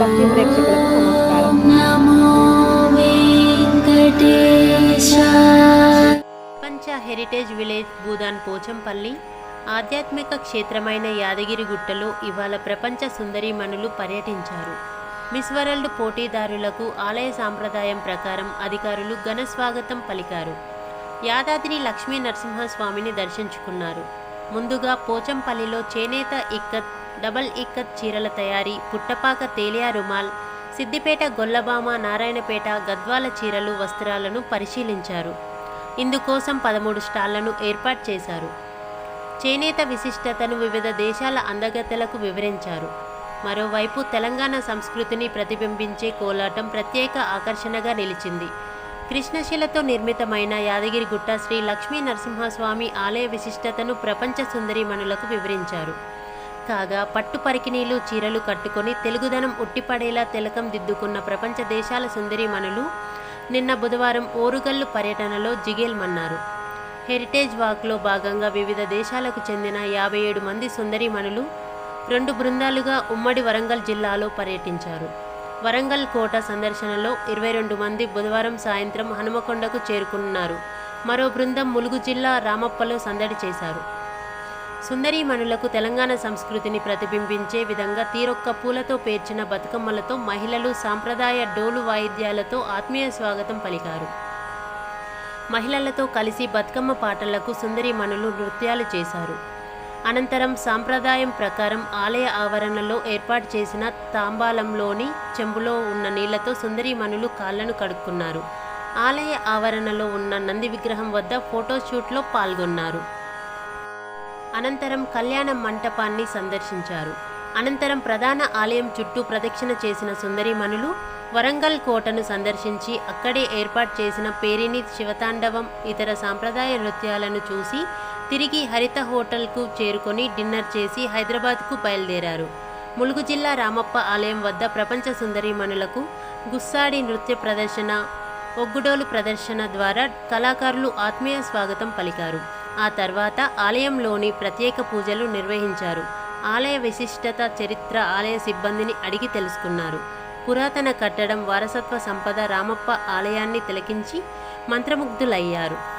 భక్తి ప్రేక్షకులకు నమస్కారం. ప్రపంచ హెరిటేజ్ విలేజ్ భూదాన్ పోచంపల్లి ఆధ్యాత్మిక క్షేత్రమైన యాదగిరి గుట్టలో ఇవాళ ప్రపంచ సుందరీమణులు పర్యటించారు. మిస్ వరల్డ్ పోటీదారులకు ఆలయ సాంప్రదాయం ప్రకారం అధికారులు ఘన స్వాగతం పలికారు. యాదాద్రి లక్ష్మీ నరసింహస్వామిని దర్శించుకున్నారు. ముందుగా పోచంపల్లిలో చేనేత ఇక్కత్ డబల్ ఇక్కత్ చీరల తయారీ పుట్టపాక తేలియా రుమాల్ సిద్దిపేట గొల్లబామ నారాయణపేట గద్వాల చీరలు వస్త్రాలను పరిశీలించారు. ఇందుకోసం పదమూడు స్టాళ్ళను ఏర్పాటు చేశారు. చేనేత విశిష్టతను వివిధ దేశాల అందగతలకు వివరించారు. మరోవైపు తెలంగాణ సంస్కృతిని ప్రతిబింబించే కోలాటం ప్రత్యేక ఆకర్షణగా నిలిచింది. కృష్ణశిలతో నిర్మితమైన యాదగిరిగుట్ట శ్రీ లక్ష్మీ నరసింహస్వామి ఆలయ విశిష్టతను ప్రపంచ సుందరిమణులకు వివరించారు. కాగా పట్టు పరికిణీలు చీరలు కట్టుకొని తెలుగుదనం ఉట్టిపడేలా తిలకం దిద్దుకున్న ప్రపంచ దేశాల సుందరిమణులు నిన్న బుధవారం ఓరుగల్లు పర్యటనలో జిగేల్మన్నారు. హెరిటేజ్ వాక్లో భాగంగా వివిధ దేశాలకు చెందిన యాభై ఏడు మంది సుందరిమణులు రెండు బృందాలుగా ఉమ్మడి వరంగల్ జిల్లాలో పర్యటించారు. వరంగల్ కోట సందర్శనలో ఇరవై రెండు మంది బుధవారం సాయంత్రం హనుమకొండకు చేరుకున్నారు. మరో బృందం ములుగు జిల్లా రామప్పలో సందడి చేశారు. సుందరీమణులకు తెలంగాణ సంస్కృతిని ప్రతిబింబించే విధంగా తీరొక్క పూలతో పేర్చిన బతుకమ్మలతో మహిళలు సాంప్రదాయ డోలు వాయిద్యాలతో ఆత్మీయ స్వాగతం పలికారు. మహిళలతో కలిసి బతుకమ్మ పాటలకు సుందరీమణులు నృత్యాలు చేశారు. అనంతరం సాంప్రదాయం ప్రకారం ఆలయ ఆవరణలో ఏర్పాటు చేసిన తాంబాలంలోని చెంబులో ఉన్న నీళ్ళతో సుందరీమణులు కాళ్ళను కడుక్కున్నారు. ఆలయ ఆవరణలో ఉన్న నంది విగ్రహం వద్ద ఫోటోషూట్లో పాల్గొన్నారు. అనంతరం కళ్యాణ మంటపాన్ని సందర్శించారు. అనంతరం ప్రధాన ఆలయం చుట్టూ ప్రదక్షిణ చేసిన సుందరీమణులు వరంగల్ కోటను సందర్శించి అక్కడే ఏర్పాటు చేసిన పేరిని శివతాండవం ఇతర సాంప్రదాయ నృత్యాలను చూసి తిరిగి హరిత హోటల్కు చేరుకొని డిన్నర్ చేసి హైదరాబాద్కు బయలుదేరారు. ములుగు జిల్లా రామప్ప ఆలయం వద్ద ప్రపంచ సుందరీమణులకు గుస్సాడి నృత్య ప్రదర్శన ఒగ్గుడోలు ప్రదర్శన ద్వారా కళాకారులు ఆత్మీయ స్వాగతం పలికారు. ఆ తర్వాత ఆలయంలోని ప్రత్యేక పూజలు నిర్వహించారు. ఆలయ విశిష్టత చరిత్ర ఆలయ సిబ్బందిని అడిగి తెలుసుకున్నారు. పురాతన కట్టడం వారసత్వ సంపద రామప్ప ఆలయాన్ని తిలకించి మంత్రముగ్ధులయ్యారు.